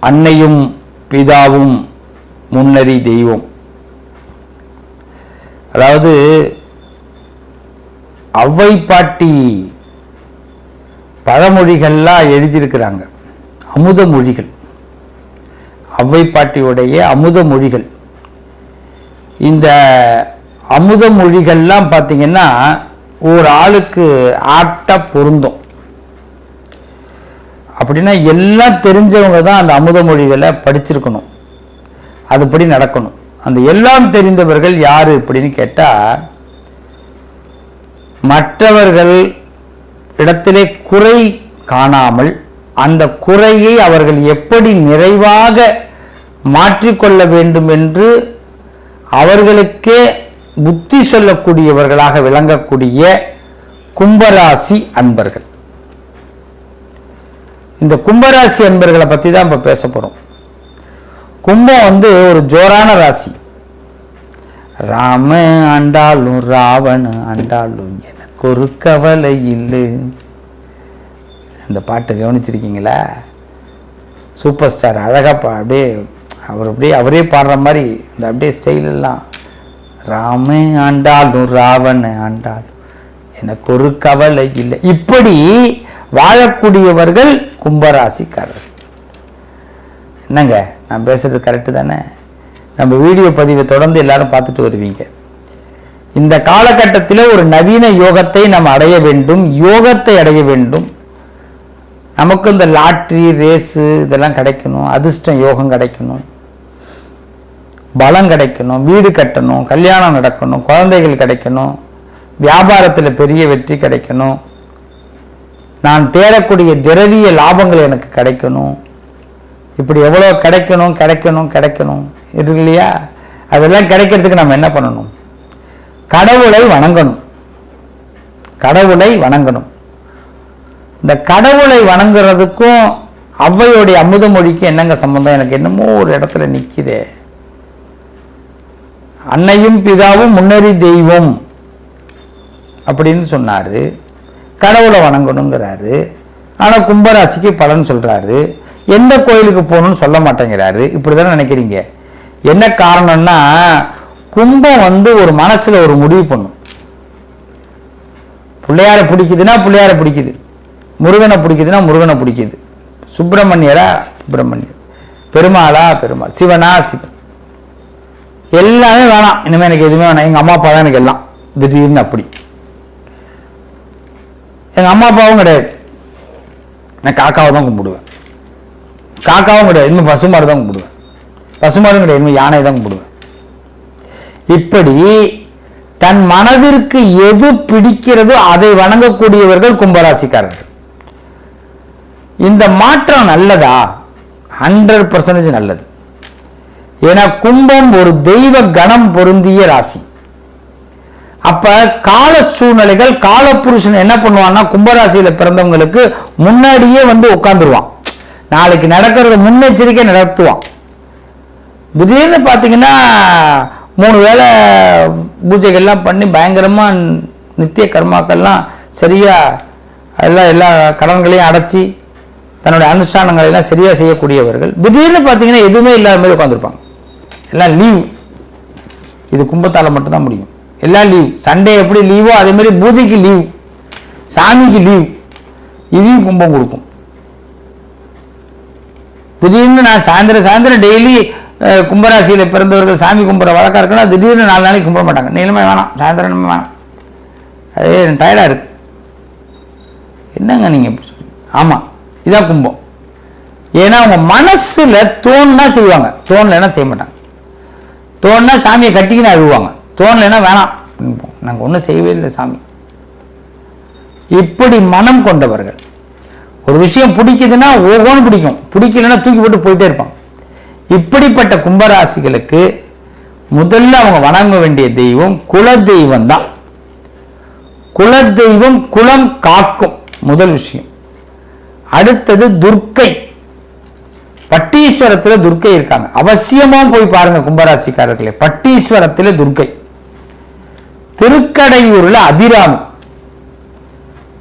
அன்னையும் பிதாவும் முன்னறி தெய்வம். அதாவது அவ்வை பாட்டி பழமொழிகள்லாம் எழுதியிருக்கிறாங்க. அமுத மொழிகள். அவ்வை பாட்டியுடைய அமுத மொழிகள். இந்த அமுத மொழிகள்லாம் பார்த்தீங்கன்னா ஒரு ஆளுக்கு ஆட்ட பொருந்தும். அப்படின்னா எல்லாம் தெரிஞ்சவங்க தான் அந்த அமுத மொழிகளை படிச்சிருக்கணும். அதுபடி நடக்கணும். அந்த எல்லாம் தெரிந்தவர்கள் யார் அப்படின்னு கேட்டால் மற்றவர்கள் இடத்திலே குறை காணாமல் அந்த குறையை அவர்கள் எப்படி நிறைவாக மாற்றிக்கொள்ள வேண்டும் என்று அவர்களுக்கே புத்தி சொல்லக்கூடியவர்களாக விளங்கக்கூடிய கும்பராசி அன்பர்கள். இந்த கும்பராசி அன்பர்களை பற்றி தான் இப்போ பேச போகிறோம் கும்பம் வந்து ஒரு ஜோரான ராசி. ராம ஆண்டாலும் ராவண ஆண்டாலும் எனக்கு ஒரு கவலை இல்லை. அந்த பாட்டு கவனிச்சிருக்கீங்களா? சூப்பர் ஸ்டார் அழகாக பா அப்படியே அவர் அப்படியே அவரே பாடுற மாதிரி இந்த அப்படியே ஸ்டைல் எல்லாம். ராம ஆண்டாலும் ராவண ஆண்டாலும் எனக்கு ஒரு கவலை இல்லை. இப்படி வாழக்கூடியவர்கள் கும்பராசிக்காரர்கள். என்னங்க? நான் பேசுறது கரெக்டு தானே? நம்ம வீடியோ பதிவை தொடர்ந்து எல்லாரும் பார்த்துட்டு வருவீங்க. இந்த காலகட்டத்தில் ஒரு நவீன யோகத்தை நாம் அடைய வேண்டும் யோகத்தை அடைய வேண்டும். நமக்கு இந்த லாட்ரி ரேஸு இதெல்லாம் கிடைக்கணும் அதிர்ஷ்டம் யோகம் கிடைக்கணும். பலம் கிடைக்கணும் வீடு கட்டணும் கல்யாணம் நடக்கணும் குழந்தைகள் கிடைக்கணும் வியாபாரத்தில் பெரிய வெற்றி கிடைக்கணும். நான் தேடக்கூடிய திரவிய லாபங்கள் எனக்கு கிடைக்கணும். இப்படி எவ்வளோ கிடைக்கணும் கிடைக்கணும் கிடைக்கணும். இருக்கு இல்லையா? அதெல்லாம் கிடைக்கிறதுக்கு நம்ம என்ன பண்ணணும்? கடவுளை வணங்கணும். கடவுளை வணங்கணும். இந்த கடவுளை வணங்குறதுக்கும் அவ்வையோடைய அமுத மொழிக்கு என்னங்க சம்பந்தம்? எனக்கு என்னமோ ஒரு இடத்துல நிற்கிதே அன்னையும் பிதாவும் முன்னறி தெய்வம் அப்படின்னு சொன்னார். கடவுளை வணங்கணுங்கிறாரு. ஆனால் கும்பராசிக்கு பலன் சொல்கிறாரு எந்த கோயிலுக்கு போகணும்னு சொல்ல மாட்டேங்கிறாரு. இப்படிதானே நினைக்கிறீங்க? என்ன காரணம்னா கும்பம் வந்து ஒரு மனசில் ஒரு முடிவு பண்ணும். பிள்ளையாரை பிடிக்குதுன்னா பிள்ளையாரை பிடிக்குது. முருகனை பிடிக்குதுன்னா முருகனை பிடிக்குது. சுப்பிரமணியரா சுப்பிரமணியர். பெருமாளா பெருமாள். சிவனா சிவன். எல்லாமே வேணாம். இனிமேல் எனக்கு எதுவுமே வேணாம். எங்கள் அம்மா அப்பா தான் எனக்கு எல்லாம். திடீர்னு அப்படி. எங்கள் அம்மா அப்பாவும் கிடையாது. நான் காக்காவை தான் கும்பிடுவேன். காக்காவும் கிடையாது. இனிமேல் பசுமாடு தான் கும்பிடுவேன். பசுமாடும் கிடையாது. இனிமேல் யானை தான் கும்பிடுவேன். இப்படி தன் மனதிற்கு எது பிடிக்கிறதோ அதை வணங்கக்கூடியவர்கள் கும்பராசிக்காரர்கள். இந்த மாற்றம் நல்லதா? ஹண்ட்ரட் பர்சன்டேஜ் நல்லது. ஏன்னா கும்பம் ஒரு தெய்வ கணம் பொருந்திய ராசி. அப்ப கால சூழ்நிலைகள் காலப்புருஷன் என்ன பண்ணுவான்னா கும்பராசியில பிறந்தவங்களுக்கு முன்னாடியே வந்து உட்காந்துருவான் நாளைக்கு நடக்கிறத முன்னெச்சரிக்கை நடத்துவான். திடீர்னு பார்த்தீங்கன்னா மூணு வேளை பூஜைகள்லாம் பண்ணி பயங்கரமா நித்திய கர்மாக்கள்லாம் சரியா எல்லாம் எல்லா கடன்களையும் அடைச்சி தன்னுடைய அனுஷ்டானங்களை எல்லாம் சரியா செய்யக்கூடியவர்கள். திடீர்னு பார்த்தீங்கன்னா எதுவுமே இல்லாத மாதிரி உட்காந்துருப்பாங்க எல்லாம் லீவ் இது கும்பத்தால மட்டும்தான் முடியும். எல்லாம் லீவ் சண்டே எப்படி லீவோ அதே மாதிரி பூஜைக்கு லீவ் சாமிக்கு லீவ் இதையும் கும்பம் கொடுக்கும். திடீர்னு நான் சாயந்தரம் சாயந்தரம் டெய்லி கும்பராசியில் பிறந்தவர்கள் சாமி கும்புற வழக்காக இருக்குன்னா திடீர்னு நாலு நாளைக்கு கும்பிட மாட்டாங்க. நீளமே வேணாம். சாயந்தரம் வேணாம். அதே டயர்டாக இருக்கு. என்னங்க நீங்கள் ஆமாம் இதான் கும்பம். ஏன்னா அவங்க மனசில் தோணுனா செய்வாங்க. தோணலைன்னா செய்ய மாட்டாங்க. தோணுனா சாமியை கட்டிக்கின்னு அழுவாங்க. தோணலைன்னா வேணாம். நாங்கள் ஒன்றும் செய்யவே இல்லை சாமி. இப்படி மனம் கொண்டவர்கள் ஒரு விஷயம் பிடிக்குதுன்னா ஓகோன்னு பிடிக்கும். பிடிக்கலன்னா தூக்கி போட்டு போயிட்டே இருப்பான் இப்படிப்பட்ட கும்பராசிகளுக்கு முதல்ல அவங்க வணங்க வேண்டிய தெய்வம் குல தெய்வம் தான். குல தெய்வம் குலம் காக்கும் முதல் விஷயம். அடுத்தது துர்க்கை. பட்டீஸ்வரத்துல துர்க்கை இருக்காங்க. அவசியமா போய் பாருங்க கும்பராசிக்காரர்களே பட்டீஸ்வரத்துல துர்க்கை. திருக்கடையூர்ல அபிராமி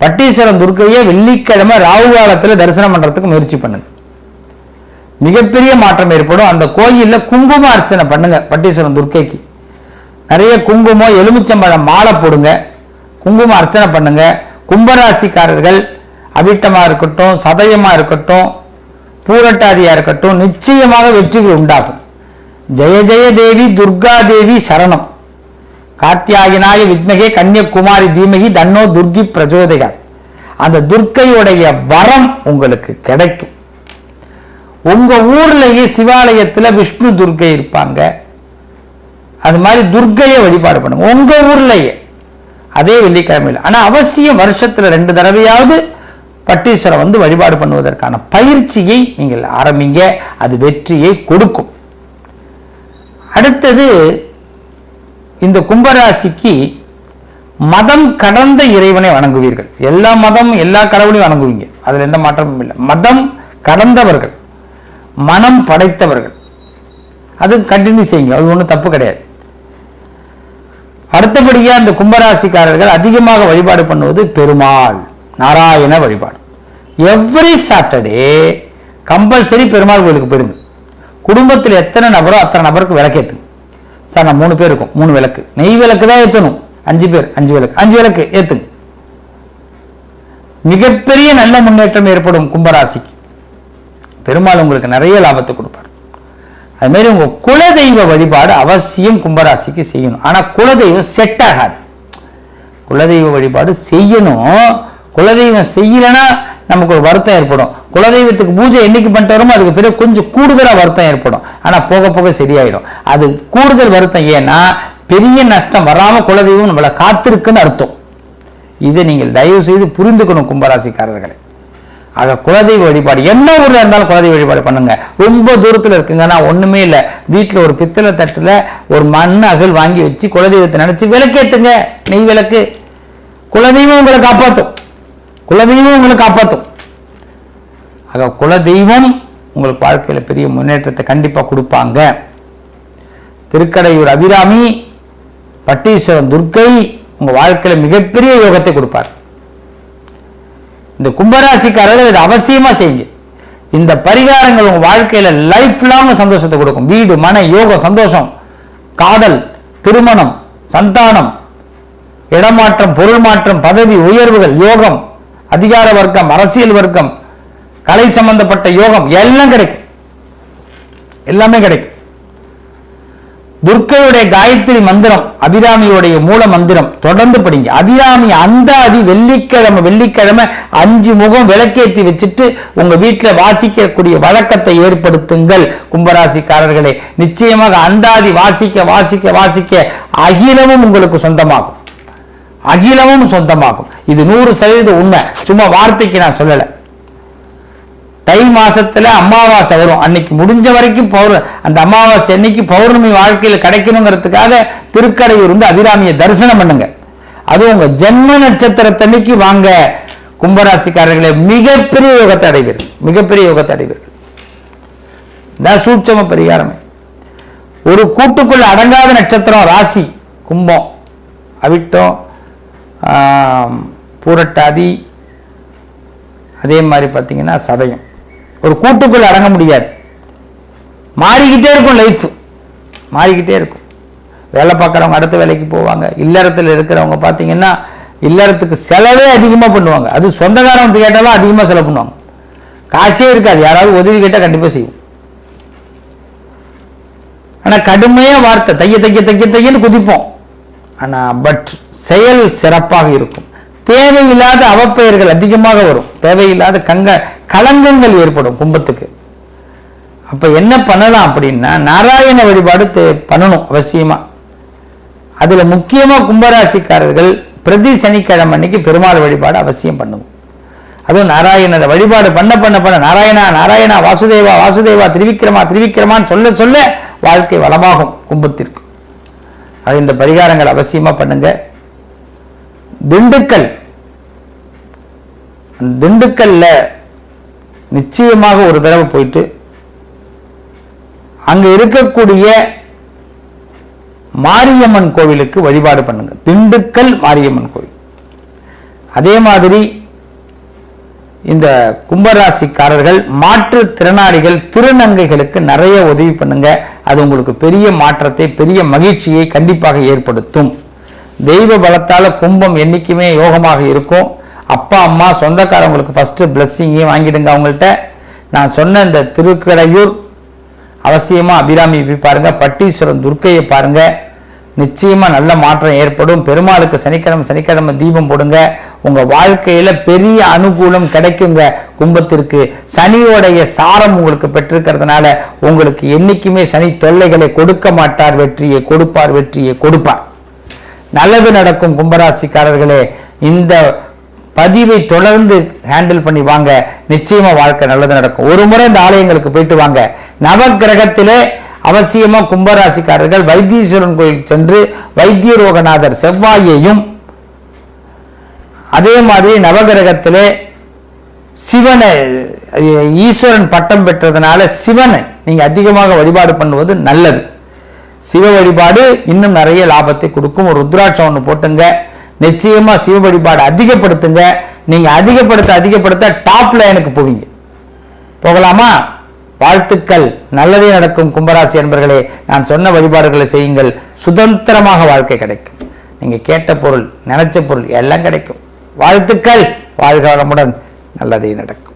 பட்டீஸ்வரம் துர்க்கையை வெள்ளிக்கிழமை ராகு காலத்தில் தரிசனம் பண்றதுக்கு முயற்சி பண்ணுங்க. மிகப்பெரிய மாற்றம் ஏற்படும். அந்த கோயிலில் குங்கும அர்ச்சனை பண்ணுங்க பட்டீஸ்வரம் துர்க்கைக்கு. நிறைய குங்குமம் எலுமிச்சம்பழம் மாலை போடுங்க. குங்குமம் அர்ச்சனை பண்ணுங்க. கும்பராசிக்காரர்கள் அவிட்டமா இருக்கட்டும் சதயமா இருக்கட்டும் பூரட்டாதியா இருக்கட்டும் நிச்சயமாக வெற்றிகள் உண்டாகும். ஜெய ஜெய தேவி துர்கா தேவி சரணம். காத்தியாயினாய வித்மகே கன்னியகுமாரி தீமகி தன்னோ துர்கி பிரச்சோதகா அந்த துர்க்கையுடைய வரம் உங்களுக்கு கிடைக்கும். உங்க ஊர்லயே சிவாலயத்துல விஷ்ணு துர்க்கை இருப்பாங்க. அது மாதிரி துர்க்கையை வழிபாடு பண்ணுங்க. உங்க ஊர்லயே. அதே வெள்ளிக்கிழமையில். ஆனா அவசியம் வருஷத்துல ரெண்டு தடவையாவது பட்டீஸ்வரம் வந்து வழிபாடு பண்ணுவதற்கான பயிற்சியை நீங்கள் ஆரம்பிங்க. அது வெற்றியை கொடுக்கும். அடுத்தது இந்த கும்பராசிக்கு மதம் கடந்த இறைவனை வணங்குவீர்கள். எல்லா மதம் எல்லா கடவுளையும் வணங்குவீங்க. அதுல எந்த மாற்றமும் இல்லை. மதம் கடந்தவர்கள் மனம் படைத்தவர்கள். அது கண்டினியூ செய்யுங்க. அது ஒன்றும் தப்பு கிடையாது. அடுத்தபடியாக அந்த கும்பராசிக்காரர்கள் அதிகமாக வழிபாடு பண்ணுவது பெருமாள் நாராயண வழிபாடு. எவ்ரி சாட்டர்டே கம்பல்சரி பெருமாள் கோயிலுக்கு போயிடுங்க. குடும்பத்தில் எத்தனை நபரோ அத்தனை நபருக்கு விளக்கேற்றுங்க சார் நான் மூணு பேர் இருக்கும். மூணு விளக்கு. நெய் விளக்கு தான் ஏற்றணும் அஞ்சு பேர் அஞ்சு விளக்கு. அஞ்சு விளக்கு ஏற்றுங்க மிகப்பெரிய நல்ல முன்னேற்றம் ஏற்படும் கும்பராசிக்கு. பெருமாள் உங்களுக்கு நிறைய லாபத்தை கொடுப்பார். அது மாதிரி உங்க குலதெய்வ வழிபாடு அவசியம் கும்பராசிக்கு செய்யணும். ஆனா குலதெய்வம் செட் ஆகாது. குலதெய்வ வழிபாடு செய்யணும். குலதெய்வம் செய்யலைன்னா நமக்கு ஒரு வருத்தம் ஏற்படும். குலதெய்வத்துக்கு பூஜை என்னைக்கு பண்ணிட்டு வருமோ அதுக்கு பிறகு கொஞ்சம் கூடுதலாக வருத்தம் ஏற்படும். ஆனால் போக போக சரியாயிடும். அது கூடுதல் வருத்தம் ஏன்னா பெரிய நஷ்டம் வராமல் குலதெய்வம் நம்மளை காத்திருக்குன்னு அர்த்தம். இதை நீங்கள் தயவு செய்து புரிந்துக்கணும் கும்பராசிக்காரர்களை. ஆக குலதெய்வ வழிபாடு என்ன ஊரில் இருந்தாலும் குலதெய்வ வழிபாடு பண்ணுங்க. ரொம்ப தூரத்தில் இருக்குங்கன்னா ஒன்றுமே இல்லை. வீட்டில் ஒரு பித்தளை தட்டில் ஒரு மண் அகல் வாங்கி வச்சு குலதெய்வத்தை நினச்சி விளக்கேத்துங்க. நெய் விளக்கு. குலதெய்வம் உங்களை காப்பாற்றும் குலதெய்வம் உங்களை காப்பாற்றும் ஆக குலதெய்வம் உங்களுக்கு வாழ்க்கையில பெரிய முன்னேற்றத்தை கண்டிப்பா கொடுப்பாங்க. திருக்கடையூர் அபிராமி பட்டீஸ்வரன் துர்க்கை உங்க வாழ்க்கையில மிகப்பெரிய யோகத்தை கொடுப்பார். இந்த கும்பராசிக்காரர்கள் இதை அவசியமா செய்யுங்க. இந்த பரிகாரங்கள் உங்க வாழ்க்கையில லைஃப் லாங் சந்தோஷத்தை கொடுக்கும். வீடு மன யோகம் சந்தோஷம் காதல் திருமணம் சந்தானம் இடமாற்றம் பொருள் மாற்றம் பதவி உயர்வுகள் யோகம் அதிகார வர்க்கம் அரசியல் வர்க்கம் கலை சம்பந்தப்பட்ட யோகம் எல்லாம் கிடைக்கும். எல்லாமே கிடைக்கும். துர்க்கையுடைய காயத்ரி மந்திரம் அபிராமியுடைய மூல மந்திரம் தொடர்ந்து படிங்க. அபிராமி அந்தாதி வெள்ளிக்கிழமை வெள்ளிக்கிழமை அஞ்சு முகம் விளக்கேத்தி வச்சுட்டு உங்க வீட்டில் வாசிக்கக்கூடிய வழக்கத்தை ஏற்படுத்துங்கள். கும்பராசிக்காரர்களே நிச்சயமாக அந்தாதி வாசிக்க வாசிக்க வாசிக்க அகிலமும் உங்களுக்கு சொந்தமாகும். அகிலமும் சொந்தமாகும். இது நூறு சதவீதம் உண்மை. சும்மா வார்த்தைக்கு நான் சொல்லலை. தை மாசத்துல அமாவாசை வரும். அன்னைக்கு முடிஞ்ச வரைக்கும் பௌர் அந்த அமாவாசை அன்னைக்கு பௌர்ணமி வாழ்க்கையில் கிடைக்கணுங்கிறதுக்காக திருக்கடையூர் வந்து அபிராமியை தரிசனம் பண்ணுங்க. அது உங்க ஜென்ம நட்சத்திரத்தன்னைக்கு வாங்க. கும்பராசிக்காரர்களே மிகப்பெரிய யோகத்தை அடைவீர்கள். மிகப்பெரிய யோகத்தை அடைவீர்கள். இதான் சூட்சம பரிகாரமே. ஒரு கூட்டுக்குள்ள அடங்காத நட்சத்திரம் ராசி கும்பம் அவிட்டம் பூரட்டாதி அதே மாதிரி பார்த்தீங்கன்னா சதயம். ஒரு கூட்டுக்குள் அடங்க முடியாது. மாறிக்கிட்டே இருக்கும் லைஃப் மாறிக்கிட்டே இருக்கும். வேலை பார்க்குறவங்க அடுத்த வேலைக்கு போவாங்க. இல்லறத்தில் இருக்கிறவங்க பார்த்தீங்கன்னா இல்லறத்துக்கு செலவே அதிகமாக பண்ணுவாங்க. அது சொந்தக்காரவங்க கேட்டாலும் அதிகமாக செலவு பண்ணுவாங்க. காசே இருக்காது. யாராவது உதவி கேட்டால் கண்டிப்பாக செய்வோம். ஆனால் கடுமையாக வார்த்தை தைய தைய தைய தையன்னு குதிப்போம். ஆனால் பட் செயல் சிறப்பாக இருக்கும். தேவையில்லாத அவப்பெயர்கள் அதிகமாக வரும். தேவையில்லாத கங்க களங்கங்கள் ஏற்படும் கும்பத்துக்கு. அப்ப என்ன பண்ணலாம் அப்படின்னா நாராயண வழிபாடு தே- பண்ணணும் அவசியமா. அதுல முக்கியமா கும்பராசிக்காரர்கள் பிரதி சனிக்கிழமை அன்னைக்கு பெருமாள் வழிபாடு அவசியம் பண்ணுவோம் அதுவும் நாராயணரை வழிபாடு பண்ண பண்ண பண்ண நாராயணா நாராயணா வாசுதேவா வாசுதேவா திரிவிக்கிரமா திரிவிக்கிரமான்னு சொல்ல சொல்ல வாழ்க்கை வளமாகும் கும்பத்திற்கு. அது இந்த பரிகாரங்கள் அவசியமா பண்ணுங்க. திண்டுக்கல். திண்டுக்கல்ல நிச்சயமாக ஒரு தடவை போயிட்டு அங்க இருக்கக்கூடிய மாரியம்மன் கோவிலுக்கு வழிபாடு பண்ணுங்க. திண்டுக்கல் மாரியம்மன் கோவில். அதே மாதிரி இந்த கும்பராசிக்காரர்கள் மாற்றுத்திறனாளிகள் திருநங்கைகளுக்கு நிறைய உதவி பண்ணுங்க. அது உங்களுக்கு பெரிய மாற்றத்தை பெரிய மகிழ்ச்சியை கண்டிப்பாக ஏற்படுத்தும். தெய்வ பலத்தால் கும்பம் என்னைக்குமே யோகமாக இருக்கும். அப்பா அம்மா சொந்தக்காரங்களுக்கு ஃபஸ்ட்டு பிளஸ்ஸிங்கையும் வாங்கிடுங்க அவங்கள்ட்ட. நான் சொன்ன இந்த திருக்கடையூர் அவசியமாக அபிராமி போய் பாருங்கள் பட்டீஸ்வரன் துர்க்கையை பாருங்கள் நிச்சயமாக நல்ல மாற்றம் ஏற்படும். பெருமாளுக்கு சனிக்கிழமை சனிக்கிழமை தீபம் போடுங்க. உங்கள் வாழ்க்கையில் பெரிய அனுகூலம் கிடைக்குங்க கும்பத்திற்கு. சனியோடைய சாரம் உங்களுக்கு பெற்றிருக்கிறதுனால உங்களுக்கு என்னைக்குமே சனி தொல்லைகளை கொடுக்க மாட்டார். வெற்றியை கொடுப்பார் வெற்றியை கொடுப்பார். நல்லது நடக்கும் கும்பராசிக்காரர்களே இந்த பதிவை தொடர்ந்து ஹேண்டில் பண்ணி வாங்க. நிச்சயமா வாழ்க்கை நல்லது நடக்கும். ஒரு முறை இந்த ஆலயங்களுக்கு போயிட்டு வாங்க. நவகிரகத்திலே அவசியமா கும்பராசிக்காரர்கள் வைத்தீஸ்வரன் கோயில் சென்று வைத்திய ரோகநாதர் செவ்வாயையும் அதே மாதிரி நவகிரகத்திலே சிவனை ஈஸ்வரன் பட்டம் பெற்றதுனால சிவனை நீங்க அதிகமாக வழிபாடு பண்ணுவது நல்லது. சிவ வழிபாடு இன்னும் நிறைய லாபத்தை கொடுக்கும். ஒரு ருத்ராட்சம் ஒன்று போட்டுங்க. நிச்சயமா சிவ வழிபாடு அதிகப்படுத்துங்க. நீங்க அதிகப்படுத்த அதிகப்படுத்த டாப் லைனுக்கு போவீங்க. போகலாமா? வாழ்த்துக்கள். நல்லதே நடக்கும் கும்பராசி என்பர்களே நான் சொன்ன வழிபாடுகளை செய்யுங்கள். சுதந்திரமாக வாழ்க்கை கிடைக்கும். நீங்க கேட்ட பொருள் நினைச்ச பொருள் எல்லாம் கிடைக்கும். வாழ்த்துக்கள். வாழ்க வளமுடன். நல்லதே நடக்கும்.